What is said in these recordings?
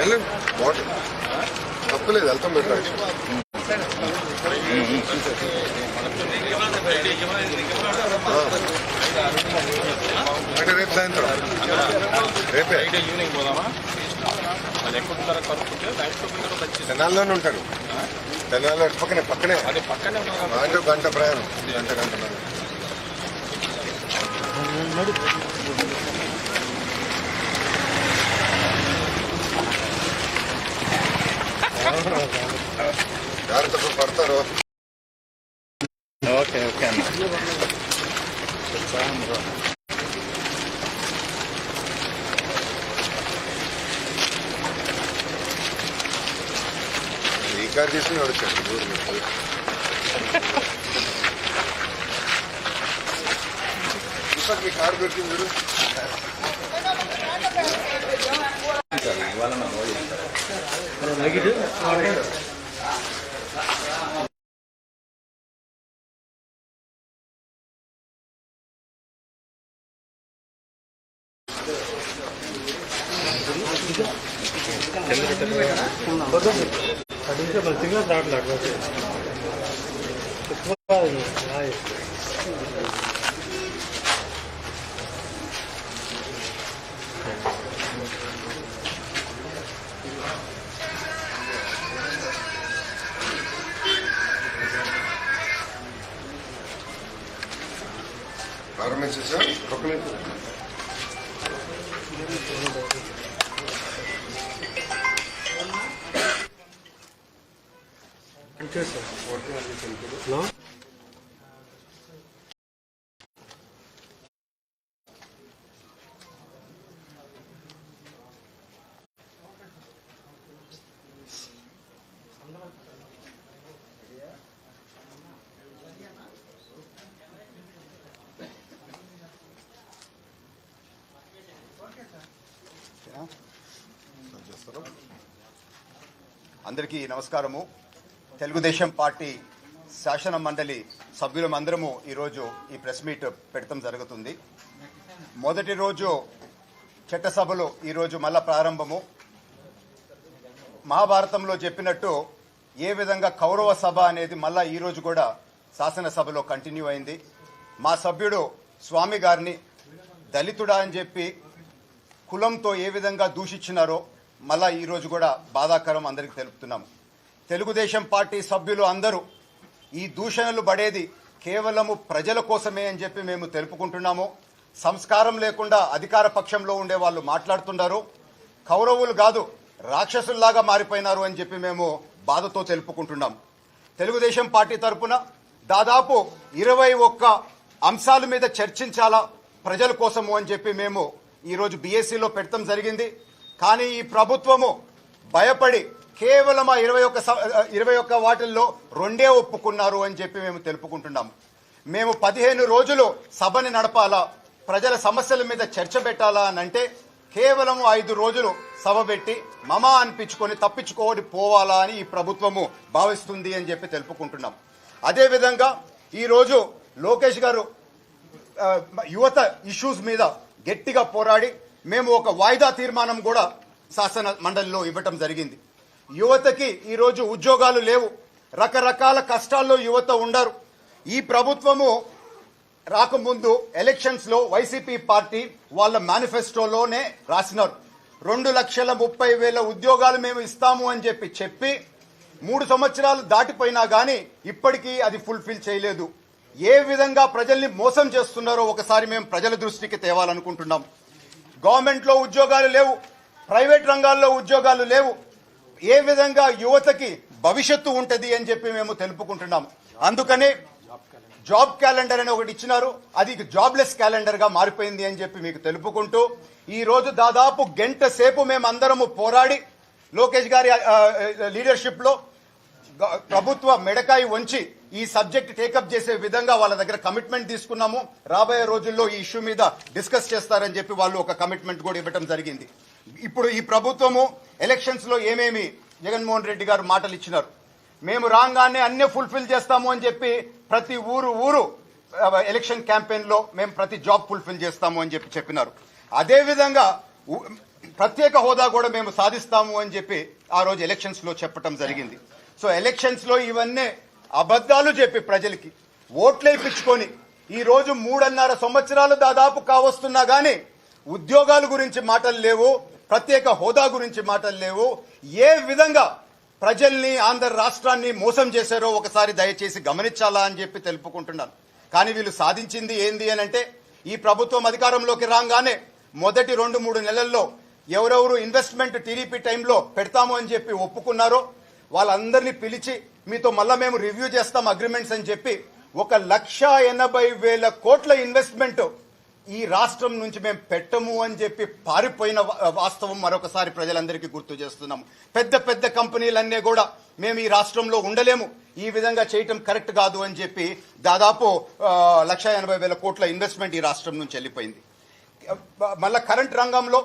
వెళ్ళండి. బాగుంటుంది తప్పలేదు వెళ్తాం మీరు అంటే రేపు సాయంత్రం. రేపే. ఈవినింగ్ పోదామా తెనాల్లోనే ఉంటాను తెనాల్లో పక్కనే పక్కనే. అంటే గంట ప్రయాణం. గంట గంట ప్రయాణం. జాగ్రత్తగా పడతారు ఓకే ఓకే అన్న ఈ కార్ తీసుకుని నడుచండి ఊరు నుంచి. ఇప్పటికి మీ కారు lấy cái trước படிக்க பார்த்தீங்கன்னா தாட் லாக் ప్రారంభించేసా ఒక నిమిషం. అందరికీ నమస్కారము. తెలుగుదేశం పార్టీ శాసన మండలి సభ్యులమందరము ఈరోజు ఈ ప్రెస్ మీట్ పెడతాం జరుగుతుంది. మొదటి రోజు చట్టసభలు ఈరోజు మళ్ళా ప్రారంభము. మహాభారతంలో చెప్పినట్టు ఏ విధంగా కౌరవ సభ అనేది మళ్ళా ఈరోజు కూడా శాసనసభలో కంటిన్యూ అయింది. మా సభ్యుడు స్వామి గారిని దళితుడా అని చెప్పి కులంతో ఏ విధంగా దూషించినారో మళ్ళా ఈరోజు కూడా బాధాకరం అందరికీ తెలుపుతున్నాం. తెలుగుదేశం పార్టీ సభ్యులు అందరూ ఈ దూషణలు పడేది కేవలము ప్రజల కోసమే అని చెప్పి మేము తెలుపుకుంటున్నాము. సంస్కారం లేకుండా అధికార పక్షంలో ఉండే వాళ్ళు మాట్లాడుతున్నారు కౌరవులు కాదు రాక్షసుల్లాగా మారిపోయినారు అని చెప్పి మేము బాధతో తెలుపుకుంటున్నాం. తెలుగుదేశం పార్టీ తరపున దాదాపు ఇరవై ఒక్క అంశాల మీద చర్చించాలా ప్రజల కోసము అని చెప్పి మేము ఈరోజు బీఎస్సీలో పెట్టడం జరిగింది. కానీ ఈ ప్రభుత్వము భయపడి కేవలం ఆ ఇరవై ఒక్క స- ఇరవై ఒక్క వాటిల్లో రెండే ఒప్పుకున్నారు అని చెప్పి మేము తెలుపుకుంటున్నాము మేము పదిహేను రోజులు సభని నడపాలా? ప్రజల సమస్యల మీద చర్చ పెట్టాలా అని అంటే కేవలం ఐదు రోజులు సభ పెట్టి మమా అనిపించుకొని తప్పించుకోని పోవాలా అని ఈ ప్రభుత్వము భావిస్తుంది అని చెప్పి తెలుపుకుంటున్నాం. అదేవిధంగా ఈరోజు లోకేష్ గారు యువత ఇష్యూస్ మీద గట్టిగా పోరాడి మేము ఒక వాయిదా తీర్మానం కూడా శాసన మండలిలో ఇవ్వటం జరిగింది. యువతకి ఈరోజు ఉద్యోగాలు లేవు. రకరకాల కష్టాల్లో యువత ఉండరు. ఈ ప్రభుత్వము రాకముందు ఎలక్షన్స్లో వైసీపీ పార్టీ వాళ్ళ మేనిఫెస్టోలోనే రాసినారు. రెండు లక్షల ముప్పై వేల ఉద్యోగాలు మేము ఇస్తాము అని చెప్పి చెప్పి మూడు సంవత్సరాలు దాటిపోయినా కానీ ఇప్పటికీ అది ఫుల్ఫిల్ చేయలేదు. ఏ విధంగా ప్రజల్ని మోసం చేస్తున్నారో ఒకసారి మేము ప్రజల దృష్టికి తేవాలనుకుంటున్నాం. గవర్నమెంట్లో ఉద్యోగాలు లేవు ప్రైవేట్ రంగాల్లో ఉద్యోగాలు లేవు. ఏ విధంగా యువతకి భవిష్యత్తు ఉంటుంది అని చెప్పి మేము తెలుపుకుంటున్నాం అందుకనే జాబ్ క్యాలెండర్ అని ఒకటి ఇచ్చినారు. అది జాబ్లెస్ క్యాలెండర్గా మారిపోయింది అని చెప్పి మీకు తెలుపుకుంటూ ఈరోజు దాదాపు గంట సేపు మేమందరము పోరాడి లోకేష్ గారి లీడర్షిప్లో ప్రభుత్వ మెడకాయి వంచి ఈ సబ్జెక్ట్ టేకప్ చేసే విధంగా వాళ్ళ దగ్గర కమిట్మెంట్ తీసుకున్నాము. రాబోయే రోజుల్లో ఈ ఇష్యూ మీద డిస్కస్ చేస్తారని చెప్పి వాళ్ళు ఒక కమిట్మెంట్ కూడా ఇవ్వడం జరిగింది. ఇప్పుడు ఈ ప్రభుత్వము ఎలక్షన్స్లో ఏమేమి జగన్మోహన్ రెడ్డి గారు మాటలు ఇచ్చినారు? మేము రాగానే అన్ని ఫుల్ఫిల్ చేస్తాము అని చెప్పి ప్రతి ఊరు ఊరు ఎలక్షన్ క్యాంపెయిన్లో మేము ప్రతి జాబ్ ఫుల్ఫిల్ చేస్తాము అని చెప్పి చెప్పినారు. అదేవిధంగా ప్రత్యేక హోదా కూడా మేము సాధిస్తాము అని చెప్పి ఆ రోజు ఎలక్షన్స్లో చెప్పటం జరిగింది. సో ఎలక్షన్స్లో ఇవన్నీ అబద్ధాలు చెప్పి ప్రజలకి ఓట్లేపించుకొని ఈరోజు మూడున్నర సంవత్సరాలు దాదాపు కావస్తున్నా కానీ ఉద్యోగాల గురించి మాటలు లేవు ప్రత్యేక హోదా గురించి మాటలు లేవు. ఏ విధంగా ప్రజల్ని ఆంధ్ర రాష్ట్రాన్ని మోసం చేశారో ఒకసారి దయచేసి గమనించాలా అని చెప్పి తెలుపుకుంటున్నాను. కానీ వీళ్ళు సాధించింది ఏంది అని అంటే ఈ ప్రభుత్వం అధికారంలోకి రాగానే మొదటి రెండు మూడు నెలల్లో ఎవరెవరు ఇన్వెస్ట్మెంట్ టీడీపీ టైంలో పెడతాము అని చెప్పి ఒప్పుకున్నారో వాళ్ళందరినీ పిలిచి మీతో మళ్ళా మేము రివ్యూ చేస్తాం అగ్రిమెంట్స్ అని చెప్పి ఒక లక్ష ఎనభై వేల కోట్ల ఇన్వెస్ట్మెంట్ ఈ రాష్ట్రం నుంచి మేము పెట్టము అని చెప్పి పారిపోయిన వాస్తవం మరొకసారి ప్రజలందరికీ గుర్తు చేస్తున్నాము పెద్ద పెద్ద కంపెనీలన్నీ కూడా మేము ఈ రాష్ట్రంలో ఉండలేము. ఈ విధంగా చేయటం కరెక్ట్ కాదు అని చెప్పి దాదాపు లక్ష ఎనభై వేల కోట్ల ఇన్వెస్ట్మెంట్ ఈ రాష్ట్రం నుంచి వెళ్ళిపోయింది. మళ్ళా కరెంట్ రంగంలో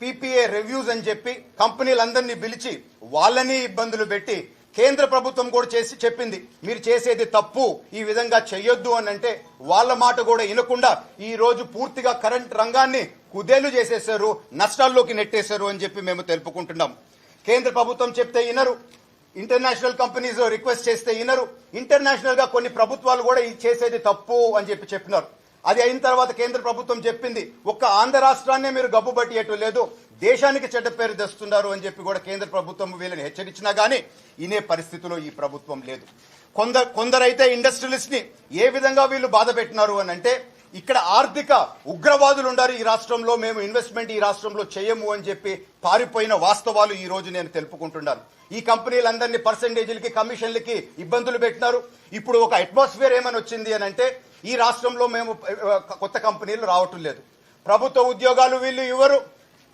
పీపీఏ రివ్యూస్ అని చెప్పి కంపెనీలందరినీ పిలిచి వాళ్ళని ఇబ్బందులు పెట్టి కేంద్ర ప్రభుత్వం కూడా చేసి చెప్పింది. మీరు చేసేది తప్పు ఈ విధంగా చెయ్యొద్దు అని అంటే వాళ్ళ మాట కూడా వినకుండా ఈ రోజు పూర్తిగా కరెంట్ రంగాన్ని కుదేలు చేసేశారు నష్టాల్లోకి నెట్టేశారు అని చెప్పి మేము తెలుపుకుంటున్నాం. కేంద్ర ప్రభుత్వం చెప్తే వినరు ఇంటర్నేషనల్ కంపెనీస్ రిక్వెస్ట్ చేస్తే వినరు ఇంటర్నేషనల్గా కొన్ని ప్రభుత్వాలు కూడా ఇది చేసేది తప్పు అని చెప్పి చెప్పినారు. అది అయిన తర్వాత కేంద్ర ప్రభుత్వం చెప్పింది ఒక్క ఆంధ్ర రాష్ట్రాన్నే మీరు గబ్బు పట్టియట్టు లేదు దేశానికి చెడ్డ పేరు తెస్తున్నారు అని చెప్పి కూడా కేంద్ర ప్రభుత్వం వీళ్ళని హెచ్చరించినా కానీ ఇనే పరిస్థితిలో ఈ ప్రభుత్వం లేదు. కొందరు కొందరైతే ఇండస్ట్రియలిస్ట్ని ఏ విధంగా వీళ్ళు బాధ పెట్టినారు అని అంటే ఇక్కడ ఆర్థిక ఉగ్రవాదులు ఉండారు ఈ రాష్ట్రంలో మేము ఇన్వెస్ట్మెంట్ ఈ రాష్ట్రంలో చేయము అని చెప్పి పారిపోయిన వాస్తవాలు ఈ రోజు నేను తెలుపుకుంటున్నాను. ఈ కంపెనీలందరినీ పర్సంటేజీలకి కమిషన్లకి ఇబ్బందులు పెట్టినారు. ఇప్పుడు ఒక అట్మాస్ఫియర్ ఏమని వచ్చింది అని అంటే ఈ రాష్ట్రంలో మేము కొత్త కంపెనీలు రావటం లేదు. ప్రభుత్వ ఉద్యోగాలు వీళ్ళు ఇవ్వరు.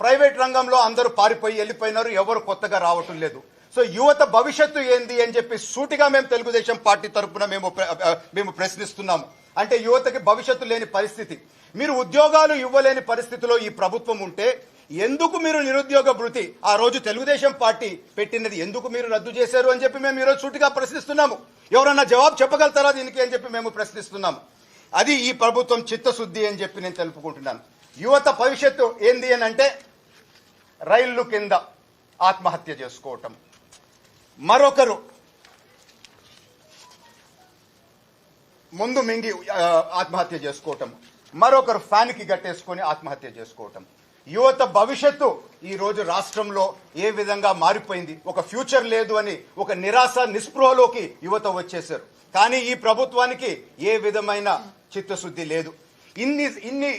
ప్రైవేట్ రంగంలో అందరూ పారిపోయి వెళ్ళిపోయినారు ఎవరు కొత్తగా రావటం లేదు. సో యువత భవిష్యత్తు ఏంది అని చెప్పి సూటిగా మేము తెలుగుదేశం పార్టీ తరపున మేము ప్ర- మేము ప్రశ్నిస్తున్నాము. అంటే యువతకి భవిష్యత్తు లేని పరిస్థితి. మీరు ఉద్యోగాలు ఇవ్వలేని పరిస్థితిలో ఈ ప్రభుత్వం ఉంటే ఎందుకు మీరు నిరుద్యోగ భృతి ఆ రోజు తెలుగుదేశం పార్టీ పెట్టినది ఎందుకు మీరు రద్దు చేశారు అని చెప్పి మేము ఈరోజు సూటిగా ప్రశ్నిస్తున్నాము. ఎవరన్నా జవాబు చెప్పగలుగుతారా దీనికి అని చెప్పి మేము ప్రశ్నిస్తున్నాము. అది ఈ ప్రభుత్వం చిత్తశుద్ధి అని చెప్పి నేను తెలుపుకుంటున్నాను. యువత భవిష్యత్తు ఏంది అని అంటే రైళ్ళు కింద ఆత్మహత్య చేసుకోవటం. మరొకరు ముందు మింగి ఆత్మహత్య చేసుకోవటం. మరొకరు ఫ్యాన్కి గట్టేసుకొని ఆత్మహత్య చేసుకోవటం. యువత భవిష్యత్తు ఈరోజు రాష్ట్రంలో ఏ విధంగా మారిపోయింది? ఒక ఫ్యూచర్ లేదు అని ఒక నిరాశ నిస్పృహలోకి యువత వచ్చేసారు కానీ ఈ ప్రభుత్వానికి ఏ విధమైన చిత్తశుద్ధి లేదు. ఇన్ని ఇన్ని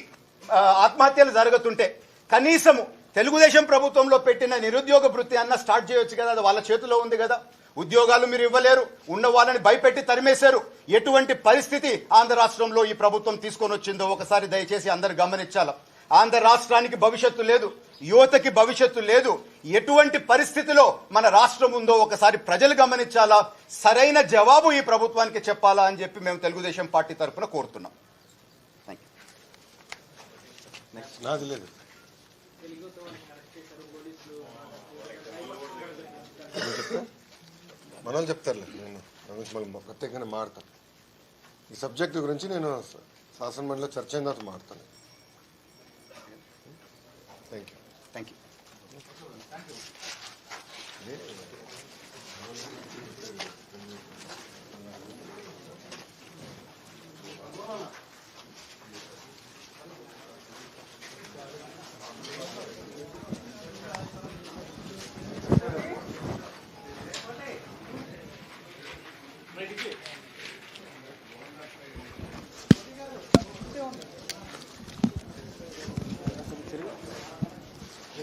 ఆత్మహత్యలు జరుగుతుంటే కనీసము తెలుగుదేశం ప్రభుత్వంలో పెట్టిన నిరుద్యోగ వృత్తి అన్న స్టార్ట్ చేయొచ్చు కదా అది వాళ్ళ చేతిలో ఉంది కదా. ఉద్యోగాలు మీరు ఇవ్వలేరు ఉన్న వాళ్ళని భయపెట్టి తరిమేశారు. ఎటువంటి పరిస్థితి ఆంధ్ర రాష్ట్రంలో ఈ ప్రభుత్వం తీసుకొని వచ్చిందో ఒకసారి దయచేసి అందరు గమనించాల. ఆంధ్ర రాష్ట్రానికి భవిష్యత్తు లేదు యువతకి భవిష్యత్తు లేదు. ఎటువంటి పరిస్థితిలో మన రాష్ట్రం ఉందో ఒకసారి ప్రజలు గమనించాలా? సరైన జవాబు ఈ ప్రభుత్వానికి చెప్పాలా అని చెప్పి మేము తెలుగుదేశం పార్టీ తరఫున కోరుతున్నాం. థ్యాంక్ యూ నాది లేదు నేను చెప్తా మన వాళ్ళు చెప్తారులే నేను మళ్ళీ ప్రత్యేకంగా మాడతాను ఈ సబ్జెక్ట్ గురించి నేను శాసన మండలిలో చర్చ అయిన తర్వాత మాడతాను థ్యాంక్ యూ థ్యాంక్ యూ